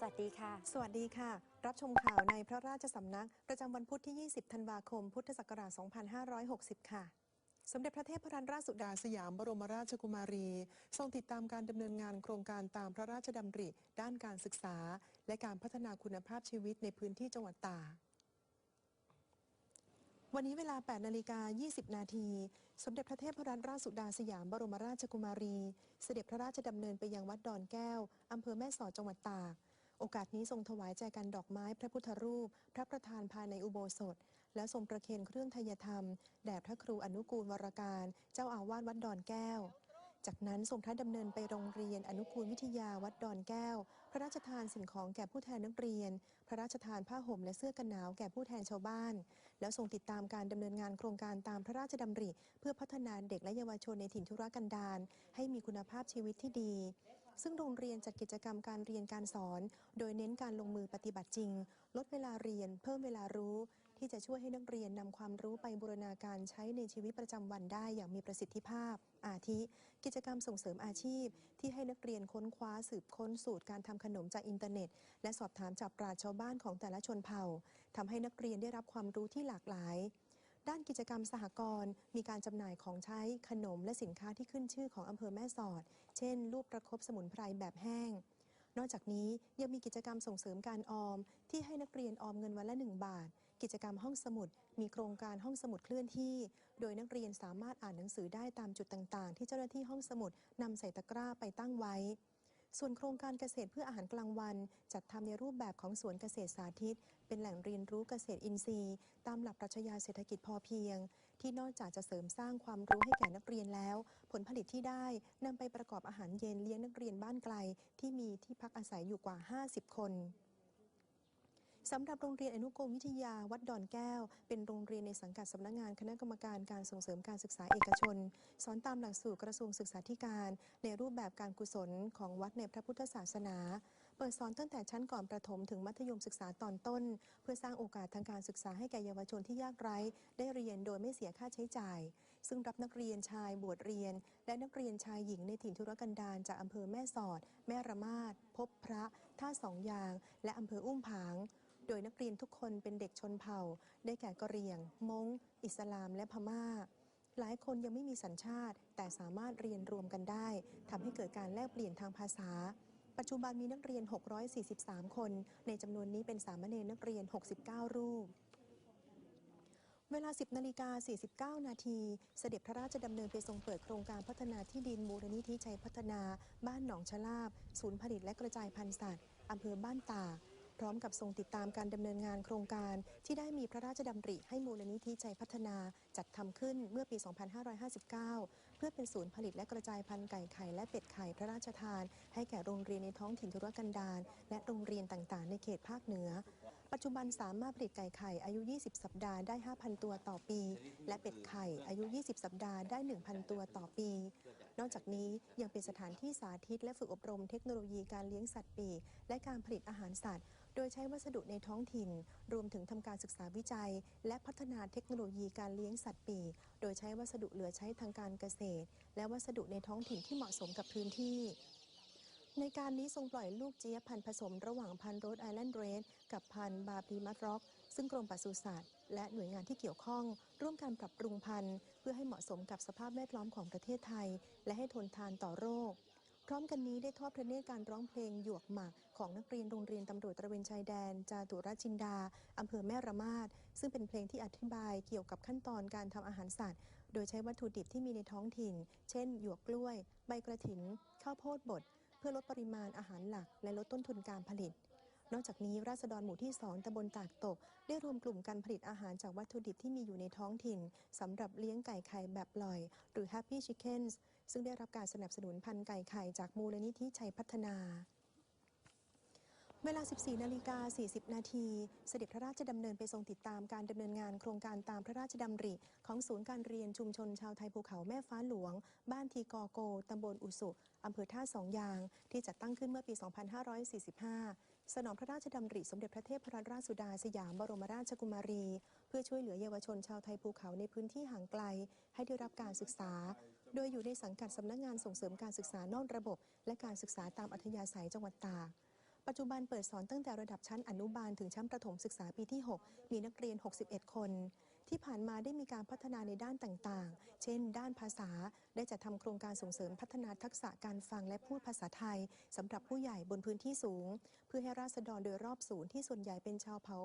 สวัสดีค่ะ สวัสดีค่ะ รับชมข่าวในพระราชสำนัก ประจำวันพุธที่ 20 ธันวาคม พุทธศักราช 2560 ค่ะสมเด็จพระเทพรัตนราชสุดาสยามบรมราชกุมารี ทรงติดตามการดำเนินงานโครงการตามพระราชดำริ ด้านการศึกษา และการพัฒนาคุณภาพชีวิตในพื้นที่จังหวัดตากวันนี้เวลา 8 นาฬิกา 20 นาที สมเด็จพระเทพรัตนราชสุดาสยามบรมราชกุมารี เสด็จพระราชดำเนินไปยังวัดดอนแก้ว อำเภอแม่สอดจังหวัดตาก โอกาสนี้ทรงถวายแจกันดอกไม้พระพุทธรูป พระประธานภายในอุโบสถ และทรงประเคนเครื่องทยธรรม แด่พระครูอนุกูลวรการ เจ้าอาวาสวัดดอนแก้ว จากนั้นทรงพระดำเนินไปโรงเรียนอนุกูลวิทยาวัดดอนแก้ว พระราชทานสิ่งของแก่ผู้แทนนักเรียน พระราชทานผ้าห่มและเสื้อกันหนาวแก่ผู้แทนชาวบ้าน แล้วทรงติดตามการดำเนินงานโครงการตามพระราชดำริ เพื่อพัฒนาเด็กและเยาวชนในถิ่นธุรกันดารให้มีคุณภาพชีวิตที่ดี ซึ่งโรงเรียนจัดกิจกรรมการเรียนการสอน โดยเน้นการลงมือปฏิบัติจริง ลดเวลาเรียน เพิ่มเวลารู้ ที่จะช่วยให้นักเรียนนำความรู้ไปบูรณาการใช้ในชีวิตประจำวันได้อย่างมีประสิทธิภาพ อาทิ กิจกรรมส่งเสริมอาชีพ ที่ให้นักเรียนค้นคว้าสืบค้นสูตรการทำขนมจากอินเทอร์เน็ต และสอบถามจากปราชญ์ชาวบ้านของแต่ละชนเผ่าทำให้นักเรียนได้รับความรู้ที่หลากหลาย ด้านกิจกรรมสหกรณ์มีการจำหน่ายของใช้ขนมและสินค้าที่ขึ้นชื่อของอำเภอแม่สอด เช่นรูปประคบสมุนไพรแบบแห้ง นอกจากนี้ยังมีกิจกรรมส่งเสริมการออม ที่ให้นักเรียนออมเงินวันละ 1 บาท กิจกรรมห้องสมุด มีโครงการห้องสมุดเคลื่อนที่ โดยนักเรียนสามารถอ่านหนังสือได้ตามจุดต่างๆ ที่เจ้าหน้าที่ห้องสมุดนำใส่ตะกร้าไปตั้งไว้ ส่วนโครงการเกษตรเพื่ออาหารกลางวัน จัดทำในรูปแบบของสวนเกษตรสาธิต เป็นแหล่งเรียนรู้เกษตรอินทรีย์ ตามหลักปรัชญาเศรษฐกิจพอเพียง ที่นอกจากจะเสริมสร้างความรู้ให้แก่นักเรียนแล้ว ผลผลิตที่ได้นำไปประกอบอาหารเย็นเลี้ยงนักเรียนบ้านไกล ที่มีที่พักอาศัยอยู่กว่า 50 คน สำหรับโรงเรียนอนุกรมวิทยาวัดดอนแก้ว เป็นโรงเรียนในสังกัดสำนักงานคณะกรรมการการส่งเสริมการศึกษาเอกชน สอนตามหลักสูตรกระทรวงศึกษาธิการ ในรูปแบบการกุศลของวัดในพระพุทธศาสนา เปิดสอนตั้งแต่ชั้นก่อนประถมถึงมัธยมศึกษาตอนต้น เพื่อสร้างโอกาสทางการศึกษาให้แก่เยาวชนที่ยากไร้ ได้เรียนโดยไม่เสียค่าใช้จ่าย ซึ่งรับนักเรียนชายบวชเรียน และนักเรียนชายหญิงในถิ่นธุรกันดารจากอำเภอแม่สอด แม่ระมาดพบพระท่าสองยาง และอำเภออุ้มผาง โดยนักเรียนทุกคนเป็นเด็กชนเผ่า ได้แก่กะเหรี่ยงม้ง อิสลาม และพม่า หลายคนยังไม่มีสัญชาติ แต่สามารถเรียนรวมกันได้ทำให้เกิดการแลกเปลี่ยนทางภาษา ปัจจุบันมีนักเรียน 643 คน ในจำนวนนี้เป็นสามเณรนักเรียน 69 รูปเวลา 10นาฬิกา49 นาที เสด็จพระราชดำเนินไปทรงเปิดโครงการพัฒนาที่ดินมูลนิธิชัยพัฒนา บ้านหนองชลาบ ศูนย์ผลิตและกระจายพันธุ์สัตว์อำเภอบ้านตาก พร้อมกับทรงติดตามการดำเนินงานโครงการ ที่ได้มีพระราชดำริให้มูลนิธิชัยพัฒนาจัดทำขึ้นเมื่อปี 2559 เพื่อเป็นศูนย์ผลิตและกระจายพันธุ์ไก่ไข่และเป็ดไข่พระราชทาน ให้แก่โรงเรียนในท้องถิ่นธุรกันดารและโรงเรียนต่างๆ ในเขตภาคเหนือ ปัจจุบันสามารถผลิตไก่ไข่อายุ 20 สัปดาห์ได้ 5,000 ตัวต่อปี และเป็ดไข่อายุ 20 สัปดาห์ได้ 1,000 ตัวต่อปี นอกจากนี้ยังเป็นสถานที่สาธิตและฝึกอบรมเทคโนโลยีการเลี้ยงสัตว์ปีกและการผลิตอาหารสัตว์ โดยใช้วัสดุในท้องถิ่น รวมถึงทำการศึกษาวิจัย และพัฒนาเทคโนโลยีการเลี้ยงสัตว์ปีกโดยใช้วัสดุเหลือใช้ทางการเกษตร และวัสดุในท้องถิ่นที่เหมาะสมกับพื้นที่ในการนี้ทรงปล่อยลูกเจี๊ยบพันธุ์ผสมระหว่างพันธุ์โรดไอแลนด์เรดกับพันธุ์บาบีมัตร็อก ซึ่งกรมปศุสัตว์และหน่วยงานที่เกี่ยวข้อง ร่วมกันปรับปรุงพันธุ์ เพื่อให้เหมาะสมกับสภาพแวดล้อมของประเทศไทย และให้ทนทานต่อโรค พร้อมกันนี้ได้ทอดพระเนตรการร้องเพลงหยวกหมักของนักเรียนโรงเรียนตำรวจตระเวนชายแดน จาตุรจินดาอำเภอแม่ระมาดซึ่งเป็นเพลงที่อธิบายเกี่ยวกับขั้นตอนการทำอาหารสัตว์ โดยใช้วัตถุดิบที่มีในท้องถิ่น เช่น หยวกกล้วย ใบกระถิน ข้าวโพดบด เพื่อลดปริมาณอาหารหลัก และลดต้นทุนการผลิตนอกจากนี้ราษฎรหมู่ที่ 2ตำบลตากตก ได้รวมกลุ่มการผลิตอาหารจากวัตถุดิบที่มีอยู่ในท้องถิ่นสำหรับเลี้ยงไก่ไข่แบบปล่อย หรือ Happy Chickens ซึ่งได้รับการสนับสนุนพันธุ์ไก่ไข่จากมูลนิธิชัยพัฒนา เวลา 14 นาฬิกา 40 นาที เสด็จพระราชดำเนินไปทรงติดตามการดำเนินงานโครงการตามพระราชดำริ ของศูนย์การเรียนชุมชนชาวไทยภูเขาแม่ฟ้าหลวง บ้านทีกอโกตำบลอุสุอำเภอท่าสองยาง ที่จัดตั้งขึ้นเมื่อปี 2545 สนองพระราชดำริสมเด็จพระเทพรัตนราชสุดาสยามบรมราชกุมารี เพื่อช่วยเหลือเยาวชนชาวไทยภูเขาในพื้นที่ห่างไกล ให้ได้รับการศึกษา โดยอยู่ในสังกัดสำนักงานส่งเสริมการศึกษานอกระบบ และการศึกษาตามอัธยาศัยจังหวัดตากปัจจุบันเปิดสอนตั้งแต่ระดับชั้นอนุบาลถึงชั้นประถมศึกษาปีที่ 6 มีนักเรียน 61 คน ที่ผ่านมาได้มีการพัฒนาในด้านต่างๆ เช่น ด้านภาษา ได้จัดทำโครงการส่งเสริมพัฒนาทักษะการฟังและพูดภาษาไทยสำหรับผู้ใหญ่บนพื้นที่สูง เพื่อให้ราษฎรโดยรอบศูนย์ที่ส่วนใหญ่เป็นชาวเผ่า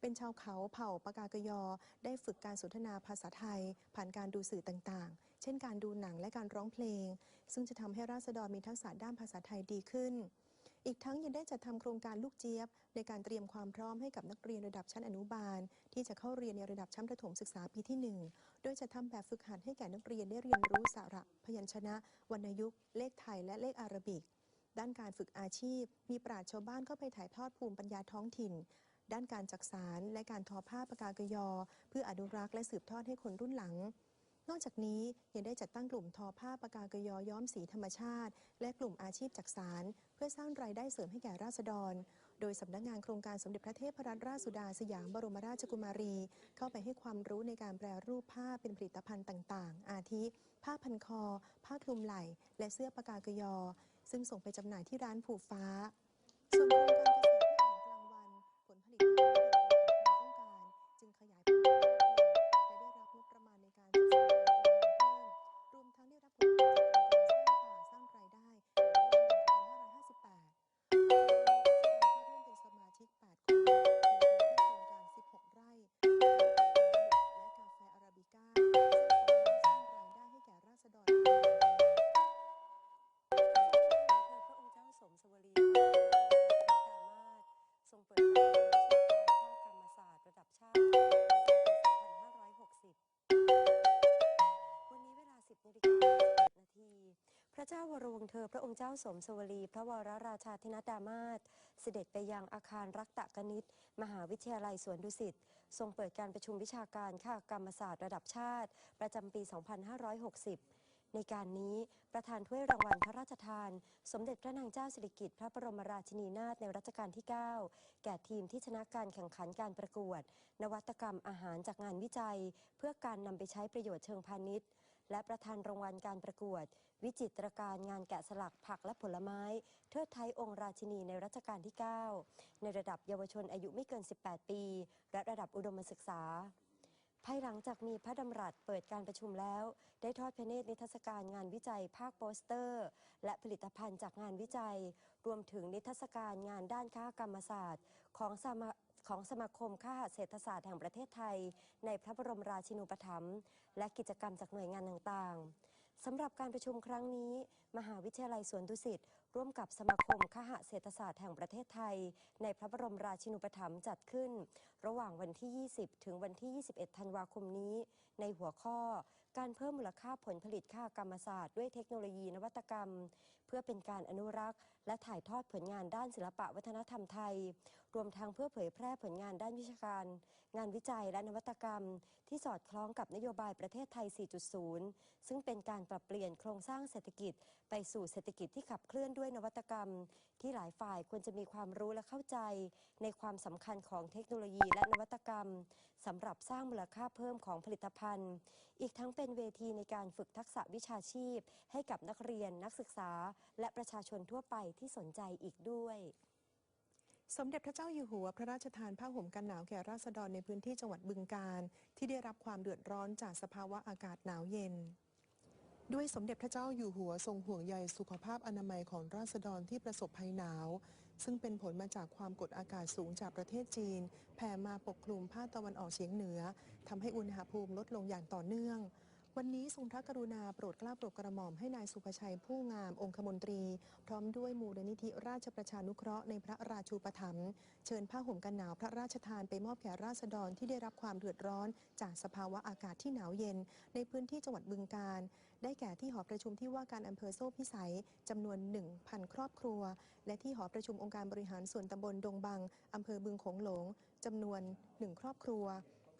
เป็นชาวเขาเผ่าปากากยอ ได้ฝึกการสนทนาภาษาไทย ผ่านการดูสื่อต่างๆ เช่นการดูหนังและการร้องเพลง ซึ่งจะทำให้ราษฎรมีทักษะด้านภาษาไทยดีขึ้น อีกทั้งยังได้จัดทำโครงการลูกเจี๊ยบ ในการเตรียมความพร้อมให้กับนักเรียนระดับชั้นอนุบาล ที่จะเข้าเรียนในระดับชั้นประถมศึกษาปีที่ 1 โดยจะทำแบบฝึกหัดให้แก่นักเรียนได้เรียนรู้สาระ พยัญชนะ วรรณยุกต์เลขไทยและเลขอารบิก ด้านการฝึกอาชีพ มีปราชญ์ชาวบ้านเข้าไปถ่ายทอดภูมิปัญญาท้องถิ่นด้านการจักสารและการทอผ้าปากากยอ เพื่ออนุรักษ์และสืบทอดให้คนรุ่นหลัง นอกจากนี้ยังได้จัดตั้งกลุ่มทอผ้าปากากยอย้อมสีธรรมชาติ และกลุ่มอาชีพจักสาร เพื่อสร้างรายได้เสริมให้แก่ราษฎร โดยสำนักงานโครงการสมเด็จพระเทพรัตนราชสุดาสยามบรมราชกุมารี เข้าไปให้ความรู้ในการแปรรูปผ้าเป็นผลิตภัณฑ์ต่างๆ อาทิ ผ้าพันคอ ผ้าคลุมไหล่ และเสื้อปากากยอ ซึ่งส่งไปจำหน่ายที่ร้านผูฟ้าส่วนโครงการ สมสวรีพระวรราชาธินดามาศเสด็จไปยังอาคารรักตะกนิษฐ์มหาวิทยาลัยสวนดุสิต ทรงเปิดการประชุมวิชาการข้ากรรมศาสตร์ระดับชาติ ประจำปี 2560 ในการนี้ประธานถ้วยรางวัลพระราชทาน สมเด็จพระนางเจ้าสิริกิติ์พระบรมราชินีนาถในรัชกาลที่ 9 แก่ทีมที่ชนะการแข่งขันการประกวด นวัตกรรมอาหารจากงานวิจัย เพื่อการนำไปใช้ประโยชน์เชิงพาณิชย์ และประธานรางวัลการประกวด วิจิตรการงานแกะสลักผักและผลไม้ เทิดไทยองค์ราชินีในรัชกาลที่ 9 ในระดับเยาวชนอายุไม่เกิน 18 ปี และระดับอุดมศึกษาภายหลังจากมีพระดำรัสเปิดการประชุมแล้ว ได้ทอดพระเนตรนิทรรศการงานวิจัยภาคโปสเตอร์ และผลิตภัณฑ์จากงานวิจัย รวมถึงนิทรรศการงานด้านค้ากรรมศาสตร์ ของสมา ของสมาคมข้าเศรษฐศาสตร์แห่งประเทศไทย ในพระบรมราชินูปถัมภ์และกิจกรรมจากหน่วยงานต่างๆสำหรับการประชุมครั้งนี้ มหาวิทยาลัยสวนดุสิตร่วมกับสมาคมคหเศรษฐศาสตร์แห่งประเทศไทย ในพระบรมราชินูปถัมภ์จัดขึ้น ระหว่างวันที่ 20 ถึงวันที่ 21 ธันวาคมนี้ ในหัวข้อ การเพิ่มมูลค่าผลผลิตค่ากรรมศาสตร์ด้วยเทคโนโลยีนวัตกรรม พื่อเป็นการอนุรักษ์ และถ่ายทอดผลงานด้านศิลปะวัฒนธรรมไทย รวมทั้งเพื่อเผยแพร่ผลงานด้านวิชาการ งานวิจัยและนวัตกรรม ที่สอดคล้องกับนโยบายประเทศไทย 4.0 ซึ่งเป็นการปรับเปลี่ยนโครงสร้างเศรษฐกิจ ไปสู่เศรษฐกิจที่ขับเคลื่อนด้วยนวัตกรรม ที่หลายฝ่ายควรจะมีความรู้และเข้าใจ ในความสำคัญของเทคโนโลยีและนวัตกรรมสำหรับสร้างมูลค่าเพิ่มของผลิตภัณฑ์ อีกทั้งเป็นเวทีในการฝึกทักษะวิชาชีพ ให้กับนักเรียนนักศึกษาและประชาชนทั่วไปที่สนใจอีกด้วยสมเด็จพระเจ้าอยู่หัว พระราชทานผ้าห่มกันหนาวแก่ราษฎรในพื้นที่จังหวัดบึงกาฬที่ได้รับความเดือดร้อนจากสภาวะอากาศหนาวเย็น ด้วยสมเด็จพระเจ้าอยู่หัวทรงห่วงใยสุขภาพอนามัยของราษฎรที่ประสบภัยหนาว ซึ่งเป็นผลมาจากความกดอากาศสูงจากประเทศจีน แผ่มาปกคลุมภาคตะวันออกเฉียงเหนือทำให้อุณหภูมิลดลงอย่างต่อเนื่อง วันนี้ทรงพระกรุณาโปรดเกล้าโปรดกระหม่อมให้นายสุภชัยผู้งามองคมนตรี พร้อมด้วยมูลนิธิราชประชานุเคราะห์ในพระราชูปถัมภ์เชิญผ้าห่มกันหนาวพระราชทานไปมอบแก่ราษฎรที่ได้รับความเดือดร้อน จากสภาวะอากาศที่หนาวเย็น ในพื้นที่จังหวัดบึงกาฬได้แก่ที่หอประชุมที่ว่าการอำเภอโซ่พิสัยจำนวน 1,000 ครอบครัว และที่หอประชุมองค์การบริหารส่วนตำบลดงบังอำเภอบึงโขงหลงจำนวน 1 ครอบครัว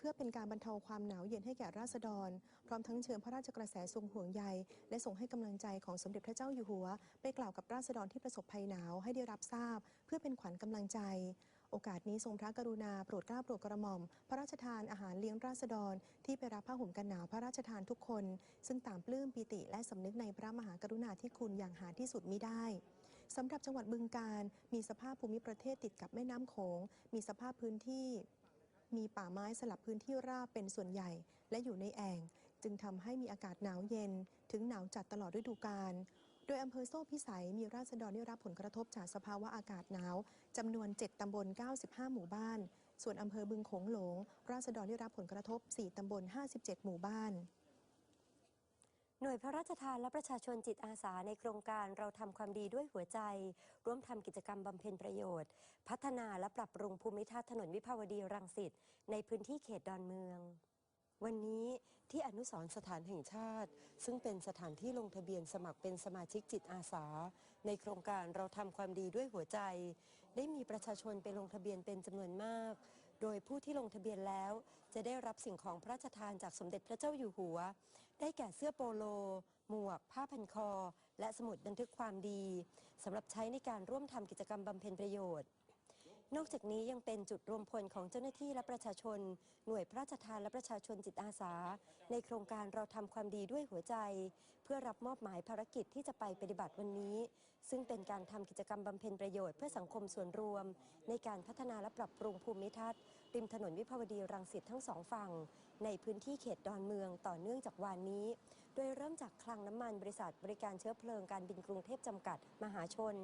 เพื่อเป็นการบรรเทาความหนาวเย็นให้แก่ราษฎร พร้อมทั้งเชิญพระราชกระแสทรงห่วงใย และส่งให้กำลังใจของสมเด็จพระเจ้าอยู่หัว ไปกล่าวกับราษฎรที่ประสบภัยหนาวให้ได้รับทราบ เพื่อเป็นขวัญกำลังใจโอกาสนี้ทรงพระกรุณาโปรดเกล้าโปรดกระหม่อม พระราชทานอาหารเลี้ยงราษฎร ที่ไปรับผ้าห่มกันหนาวพระราชทานทุกคน ซึ่งต่างปลื้มปิติและสำนึกในพระมหากรุณาธิคุณอย่างหาที่สุดมิได้สำหรับจังหวัดบึงการ มีสภาพภูมิประเทศติดกับแม่น้ำโขง มีสภาพพื้นที่ มีป่าไม้สลับพื้นที่ราบเป็นส่วนใหญ่ และอยู่ในแอ่ง จึงทำให้มีอากาศหนาวเย็น ถึงหนาวจัดตลอดฤดูกาลโดยอำเภอโซ่พิสัยมีราษฎรได้รับผลกระทบจากสภาวะอากาศหนาวจำนวน 7 ตำบล 95 หมู่บ้าน ส่วนอำเภอบึงโขงหลง ราษฎรได้รับผลกระทบ 4 ตำบล 57 หมู่บ้าน หน่วยพระราชทานและประชาชนจิตอาสาในโครงการเราทำความดีด้วยหัวใจ ร่วมทำกิจกรรมบำเพ็ญประโยชน์ พัฒนาและปรับปรุงภูมิทัศน์ถนนวิภาวดีรังสิตในพื้นที่เขตดอนเมือง วันนี้ที่อนุสรสถานแห่งชาติ ซึ่งเป็นสถานที่ลงทะเบียนสมัครเป็นสมาชิกจิตอาสา ในโครงการเราทำความดีด้วยหัวใจ ได้มีประชาชนไปลงทะเบียนเป็นจำนวนมาก โดยผู้ที่ลงทะเบียนแล้ว จะได้รับสิ่งของพระราชทานจากสมเด็จพระเจ้าอยู่หัว ได้แก่เสื้อโปโล หมวก ผ้าพันคอ และสมุดบันทึกความดีสำหรับใช้ในการร่วมทำกิจกรรมบำเพ็ญประโยชน์ นอกจากนี้ยังเป็นจุดรวมพลของเจ้าหน้าที่และประชาชน หน่วยพระราชทานและประชาชนจิตอาสา ในโครงการเราทำความดีด้วยหัวใจ เพื่อรับมอบหมายภารกิจที่จะไปปฏิบัติวันนี้ ซึ่งเป็นการทำกิจกรรมบำเพ็ญประโยชน์เพื่อสังคมส่วนรวม ในการพัฒนาและปรับปรุงภูมิทัศน์ ริมถนนวิภาวดีรังสิตทั้งสองฝั่ง ในพื้นที่เขตดอนเมืองต่อเนื่องจากวานนี้ โดยเริ่มจากคลังน้ำมันบริษัทบริการเชื้อเพลิงการบินกรุงเทพจำกัดมหาชน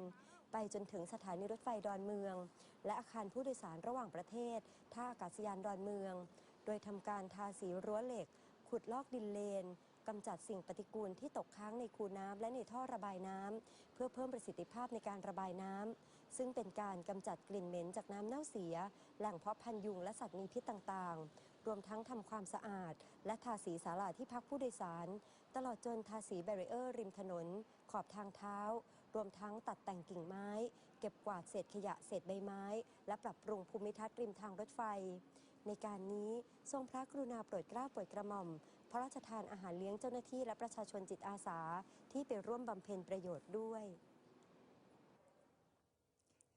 ไปจนถึงสถานีรถไฟดอนเมือง และอาคารผู้โดยสารระหว่างประเทศ ท่าอากาศยานดอนเมือง โดยทำการทาสีรั้วเหล็ก ขุดลอกดินเลนกำจัดสิ่งปฏิกูลที่ตกค้างในคูน้ำและในท่อระบายน้ำเพื่อเพิ่มประสิทธิภาพในการระบายน้ำ ซึ่งเป็นการกำจัดกลิ่นเหม็นจากน้ำเน่าเสีย แหล่งเพาะพันธุ์ยุงและสัตว์มีพิษต่างๆ รวมทั้งทำความสะอาด และทาสีศาลาที่พักผู้โดยสาร ตลอดจนทาสีแบรีเออร์ริมถนน ขอบทางเท้า รวมทั้งตัดแต่งกิ่งไม้ เก็บกวาดเศษขยะเศษใบไม้ และปรับปรุงภูมิทัศน์ริมทางรถไฟ ในการนี้ทรงพระกรุณาโปรดเกล้าโปรดกระหม่อม พระราชทานอาหารเลี้ยงเจ้าหน้าที่และประชาชนจิตอาสาที่ไปร่วมบำเพ็ญประโยชน์ด้วย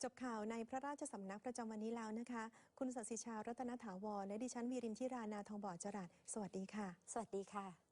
จบข่าวในพระราชสำนักประจำวันนี้แล้วนะคะ คุณสัสิชา รัตนถาวร และดิฉันวีรินทิรานาทองบ่อจรัสสวัสดีค่ะ สวัสดีค่ะ